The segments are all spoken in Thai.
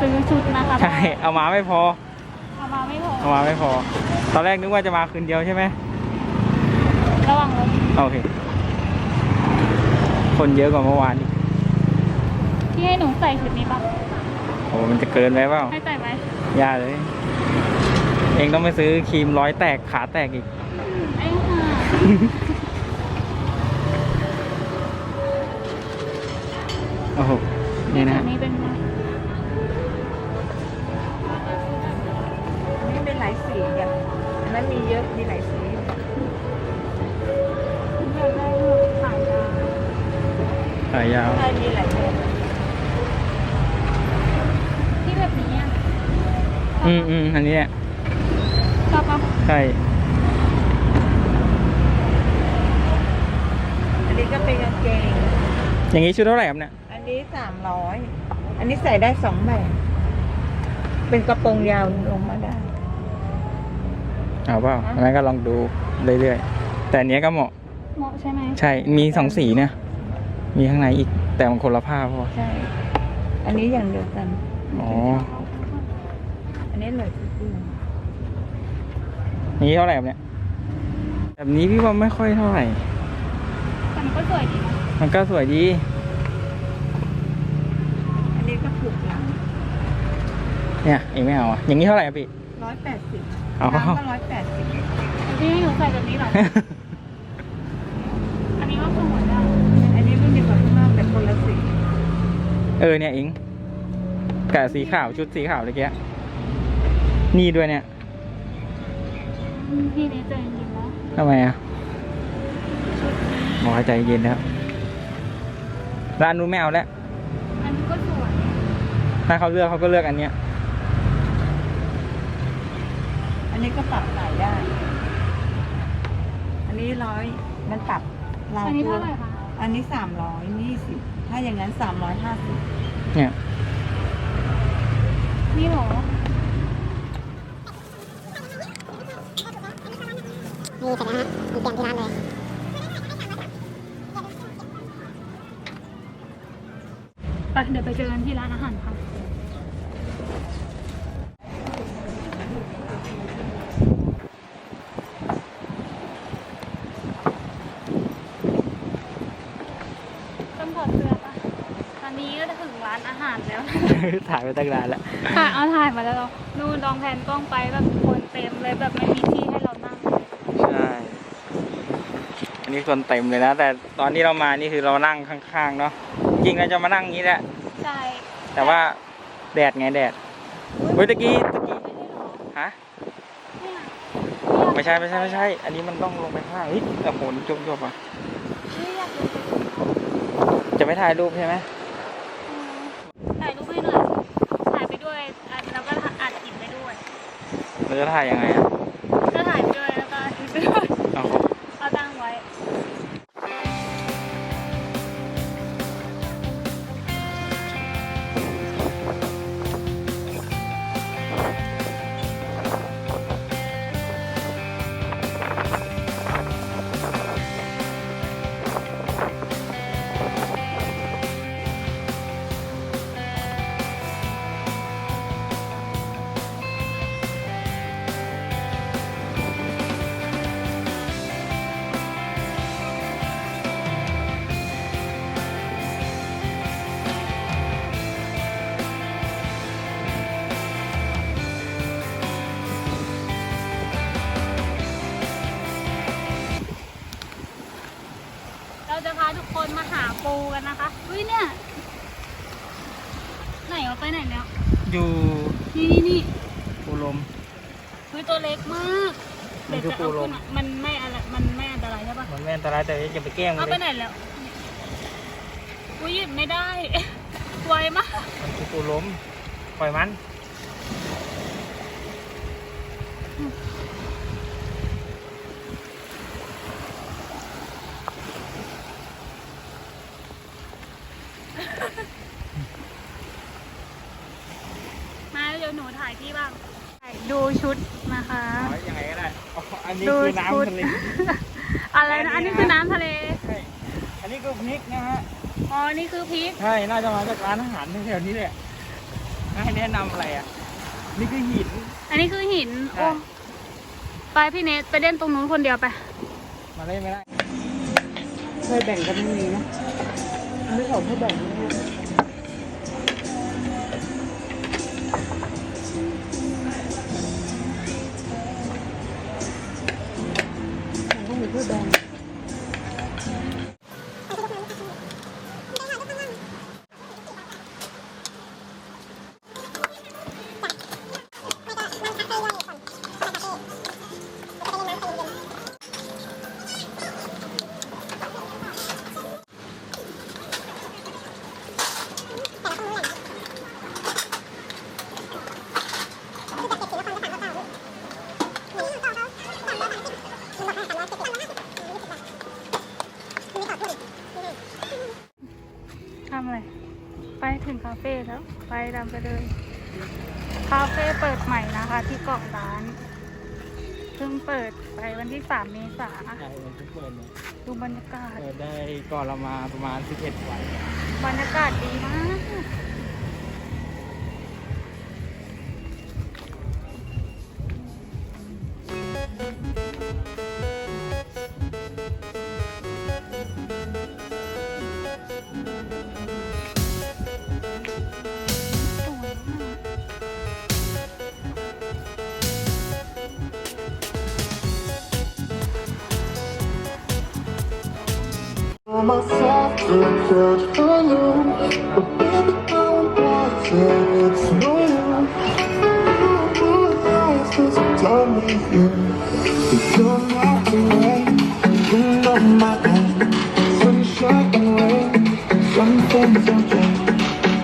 ซื้อชุดนะคะใช่ เอามาไม่พอ เอามาไม่พอ เอามาไม่พอ ตอนแรกนึกว่าจะมาคืนเดียวใช่ไหมระวังรถโอเค คนเยอะกว่าเมื่อวานอีกที่ให้หนูใส่ชุดนี้ปะโอ้มันจะเกินไปเปล่าให้ใส่ไหมอย่าเลย เองต้องไปซื้อครีมร้อยแตกขาแตกอีก ไอ้ห่าโอ้โหนี่นะแบฮะบนี้เป็นไง เป็นหลายสีอย่างอันนั้นมีเยอะ มีหลายสีอยากได้ลูกขายยาวสายยาวใช่มีหลายแบบที่แบบนี้อะอืมอืมอันนี้เนี่ยชอบปะใช่อันนี้ก็เป็นกางเกง อย่างนี้ชุดเท่าไหร่ครับเนี่ยอันนี้สามร้อย อันนี้ใส่ได้สองแบบ เป็นกระโปรงยาวลงมาได้ เอาเปล่าอันนั้นก็ลองดูเรื่อยๆ แต่อันเนี้ยก็เหมาะ เหมาะใช่ไหมใช่ มีสองสีเนี่ยมีข้างในอีก แต่มันคนละผ้าพอใช่ อันนี้อย่างเดียวกัน อ๋อ อันนี้เหลือชุดเดียวนี้เท่าไหร่ครับเนี่ย แบบนี้พี่ว่าไม่ค่อยเท่าไหร่ แต่มันก็สวยดีนะมันก็สวยดี อันนี้ก็ผูกหลังเนี่ยเองไม่เอาอะ อย่างนี้เท่าไหร่อะพี่ร้อยแปดสิบ อ๋อน้ำก็ร้อยแปดสิบที่ให้หนูใส่แบบนี้เหรอ อันนี้ก็สวยอะอันนี้รุ่นเดียวกับข้างนอกแต่คนละสีเออเนี่ยเองกับสีขาวชุดสีขาวเมื่อกี้นี่ด้วยเนี่ย พี่นี้ใจเย็นๆนะทำไมอะบอกให้ใจเย็นนะครับร้านนู้นไม่เอาแล้ว อันนี้ก็สวย ถ้าเขาเลือกเขาก็เลือกอันเนี้ย อั นนี้ก็ปรับใส่ได้ อันนี้ร้อยมันปรับเราอันนี้เท่าไหร่คะ อันนี้สามร้อยยี่สิบถ้าอย่างนั้นสามร้อยห้าสิบเนี่ยนี่เหรอนี่เสร็จแล้วฮะมีเตรียมที่ร้านเลยไปเดี๋ยวไปเจอกันที่ร้านอาหารค่ะ ต้องถอดเสื้อปะตอนนี้ก็จะถึงร้านอาหารแล้ว ถ่ายไปตั้งนานแล้วค่ะเอาถ่ายมาแล้วนู่นลองแผนกล้องไปแบบคนเต็มเลยแบบไม่มีที่ให้เรานั่งใช่อันนี้คนเต็มเลยนะ แต่ตอนที่เรามานี่คือเรานั่งข้างๆเนาะจริงเราจะมานั่งอย่างนี้แหละใช่แต่ว่าแดดไงแดดเฮ้ยตะกี้ตะกี้ฮะเนี่ยไม่ใช่ไม่ใช่ไม่ใช่ อันนี้มันต้องลงไปข้างล่างเฮ้ยโอ้โหนี่จบจบอะไม่อยากดูจะไม่ถ่ายรูปใช่ไหม ถ่ายรูปให้หน่อย ถ่ายไปด้วยอะแล้วก็อัดคลิปไปด้วย เรา จะถ่ายยังไง กันนะคะ อุ้ยเนี่ย ไหนเอาไปไหนแล้ว อยู่นี่นี่นี่ปูลมอุ้ยตัวเล็กมากมันคือเดี๋ยวจะเอาปูลมขึ้นอะมันไม่อะไรมันไม่อันตรายใช่ปะมันไม่อันตรายแต่อย่าไปแกล้งมัเอานไปเลยไหนแล้ว อุ้ยหยิบไม่ได้ ไวมาก มันคือปูลมปล่อยมัน มาเดี๋ยวหนูถ่ายพี่บ้างถ่ายดูชุดนะคะ เอาไว้ยังไงก็ได้อ๋ออั นนี้ดูคือชุดน้ำทะเล อะไรนะ อันนี้คือน้ำทะเล ใช่ อันนี้คือพริกนะฮะ อ๋อ นี่คือพริก ใช่ น่าจะมาจากร้านอาหารแถวๆนี้แหละให้แนะนำอะไรอะ นี่คือหิน อันนี้คือหินใช่โอ้ ไปพี่เนทไปเล่นตรงนู้นคนเดียวไป มาเล่นไม่ได้ เคยแบ่งกันไม่มีนะไม่ขอให้แบ่ง ทำอะไร ไปถึงคาเฟ่แล้ว ไปตามไปเลย คาเฟ่เปิดใหม่นะคะ ที่เกาะร้าน เพิ่งเปิดไปวันที่สามเมษาใช่มันทุกเปิดเลยดูบรรยากาศ เปิดได้ก่อนเรามาประมาณ 11วัน บรรยากาศดีมาก myself to catch for you But baby, I'm watching, it's no use Tell me you You're not the way You know my Sunshine and rain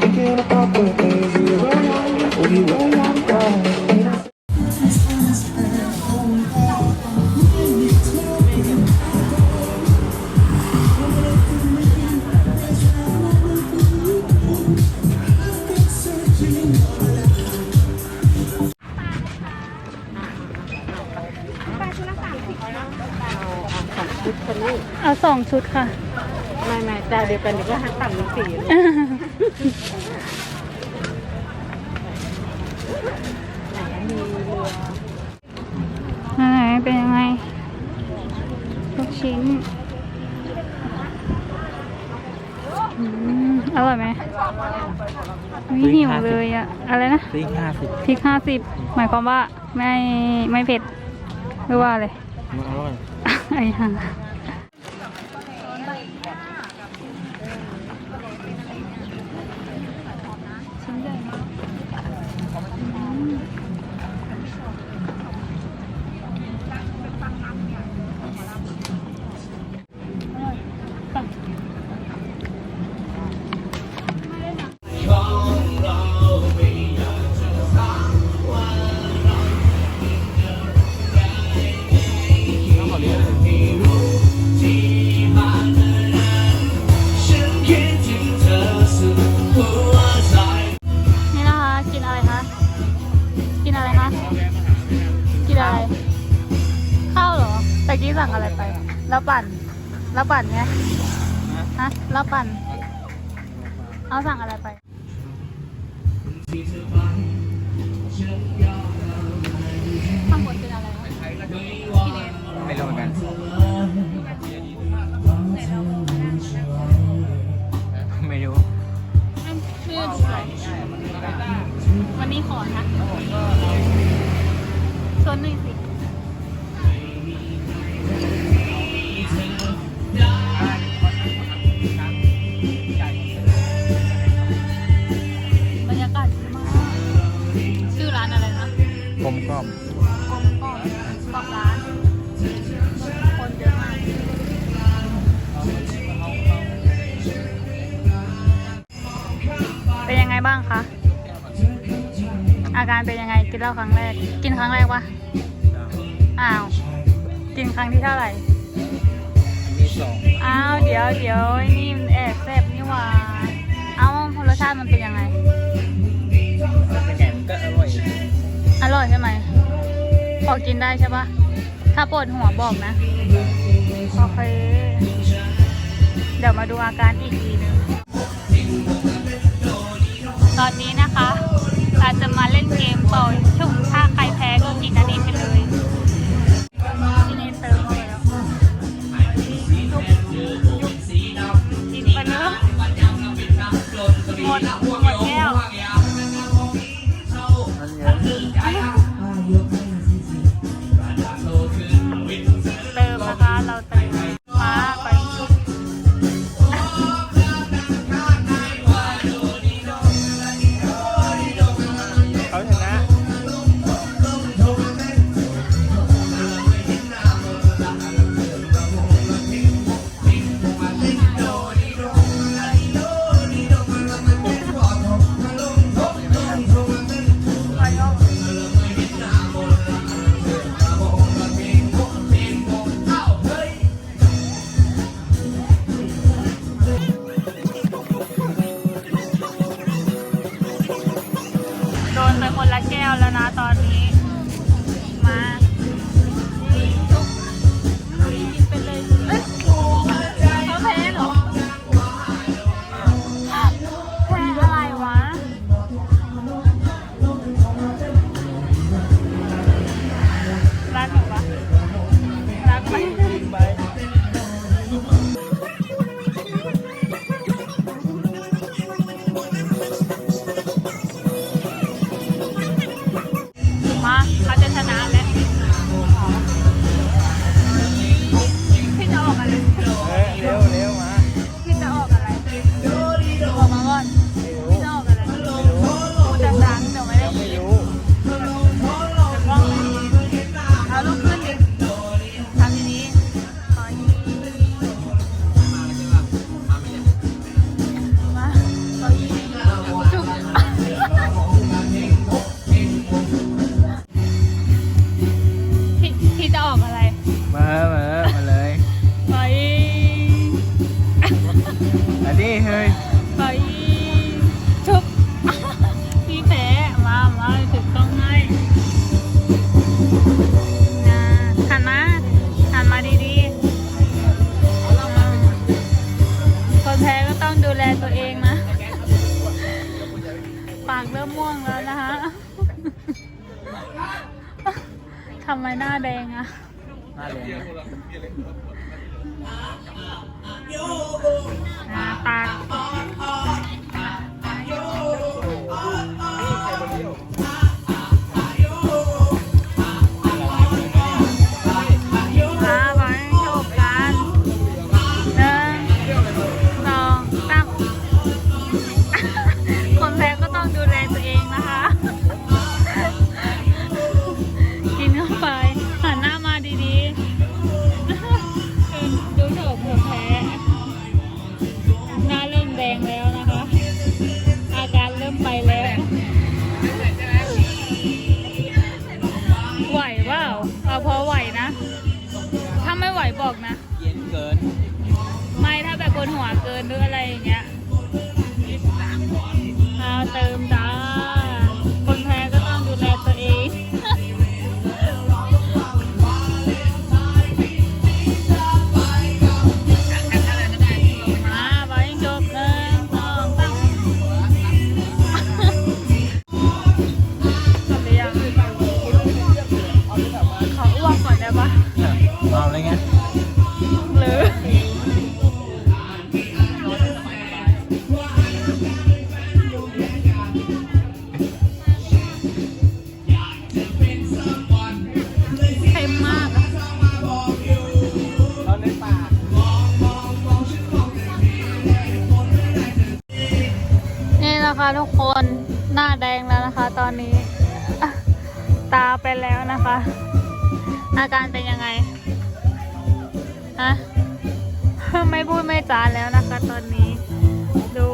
Thinking about the days. We were young We were young, สองชุดค่ะ ไม่ไม่แต่เดียวกันเดี๋ยวก็หักต่ำเป็นสี่เลยไหนมีเรือไหนเป็นยังไงลูกชิ้นอืมอร่อยไหมวิหิวเลยอะอะไรนะซิงห้าสิบพริกห้าสิบหมายความว่าไม่ไม่เผ็ดหรือว่าอะไรมันอร่อยไอ้ห่า อตะกี้สั่งอะไรไป แล้วปั่น แล้วปั่นไงฮะแล้วปั่น เอาสั่งอะไรไป ข้างบนเป็นอะไรวะพี่เนทไม่รู้เหมือนกันไม่รู้ไม่ไม่ได้ดูเลยวันนี้ขอนะชวนหน่อยสิ อาการเป็นยังไงกินเหล้าครั้งแรก กินครั้งแรกปะอ้าวกินครั้งที่เท่าไหร่อันนี้สองอ้าวเดี๋ยวเดี๋ยวไอ้นี่มันแอบแซบนี่หว่าเอ้ารสชาติมันเป็นยังไงแกมก็อร่อย อร่อยใช่ไหมพอกินได้ใช่ปะถ้าปวดหัวบอกนะโอเคเดี๋ยวมาดูอาการอีกทีหนึงตอนนี้นะคะ ละแก้วแล้วนะตอนนี้ มา ทำไมหน้าแดงอะหน้าแดงหาตา บอกนะ เย็นเกิน ไม่ถ้าแบบบนหัวเกินหรืออะไรอย่างเงี้ย นะคะทุกคนหน้าแดงแล้วนะคะ ตอนนี้ ตาเป็นแล้วนะคะ อาการเป็นยังไงฮะไม่พูดไม่จาแล้วนะคะ ตอนนี้ ดู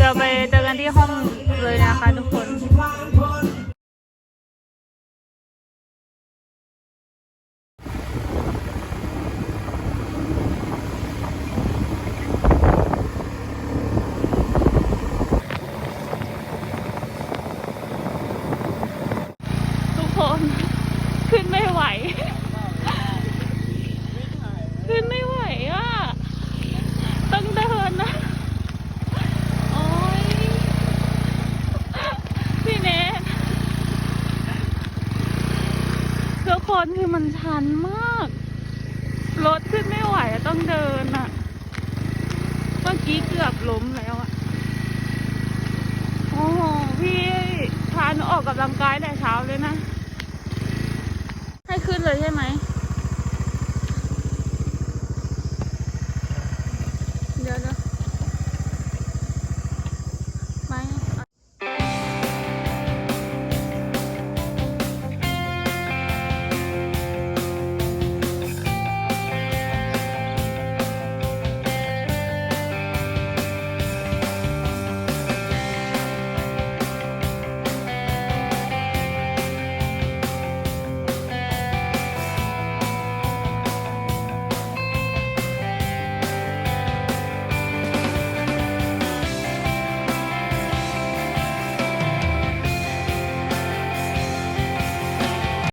จะไปเจอกันที่ห้องเลยนะคะ ทุกคน คนคือมันชันมาก รถขึ้นไม่ไหวต้องเดินอะเมื่อกี้เกือบล้มแล้วอะโอ้โหพี่พาหนูออกกับลังกายแต่เช้าเลยนะ ให้ขึ้นเลยใช่ไหม